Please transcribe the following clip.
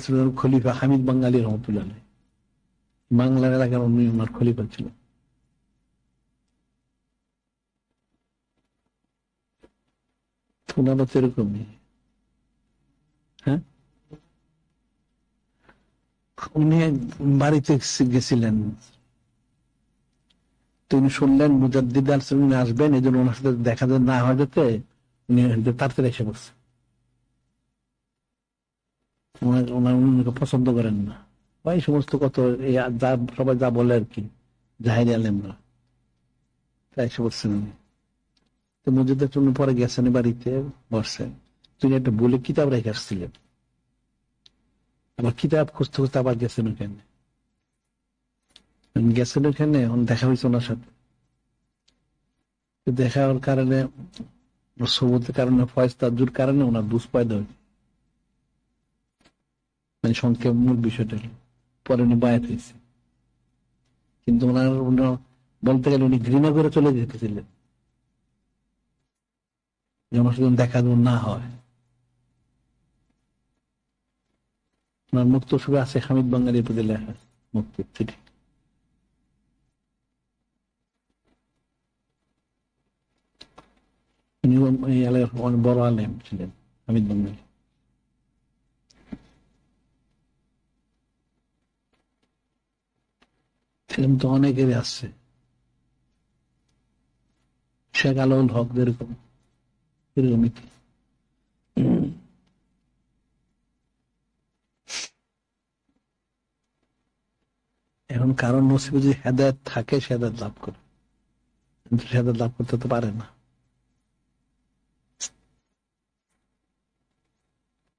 ছিলেন খলিফা হামিদ রহমতুল্লাহ বাংলার এলাকার ওনার খলিফা ছিল ওনারও তো হ্যাঁ? উনি বাড়িতে গেছিলেন। তো উনি শুনলেন মুজাদ্দিদ আসবেন এই জন্য ওনার সাথে দেখা না হয় যাতে উনি তাড়াতাড়ি এসে পড়ছে পছন্দ করেন না। বা এই সমস্ত কত যা, সবাই যা বলে আর কি, জাহির আলেমরা। তাই পড়ছেন উনি তো মসজিদের জন্য পরে গেছেন বাড়িতে, বসছেন। তিনি একটা বলে কিতাব রেখে আসছিলেন। আবার কিতাব খুঁজতে খুঁজতে আবার গেছেন ওখানে। গেছেন ওখানে দেখা হয়েছে ওনার সাথে। দেখা হওয়ার কারণে সবুতের কারণে, ফয়েজ তাজুর কারণে ওনার বুঝ পয়দা হয়েছে মানে সংক্ষেপ মূল বিষয়টা। পরে উনি বায়াত হয়েছে। কিন্তু ওনার বলতে গেলে উনি ঘৃণা করে চলে যেতেছিলেন। সাথে দেখা যেন না হয়। ওনার মুক্ত সুখে আছে হামিদ বাঙালির প্রতি লেখা মুক্তির চিঠি উনি এই এলাকার বড় আলেম ছিলেন, হামিদ বাঙালি। ফিল্ম তো অনেকেরই আসছে শেখ আলহুল হক যেরকম, এরকমই। এখন কারণ নসিবে যদি হেদায়ত থাকে, সে লাভ করে। কিন্তু হেদায়ত লাভ করতে তো পারে না।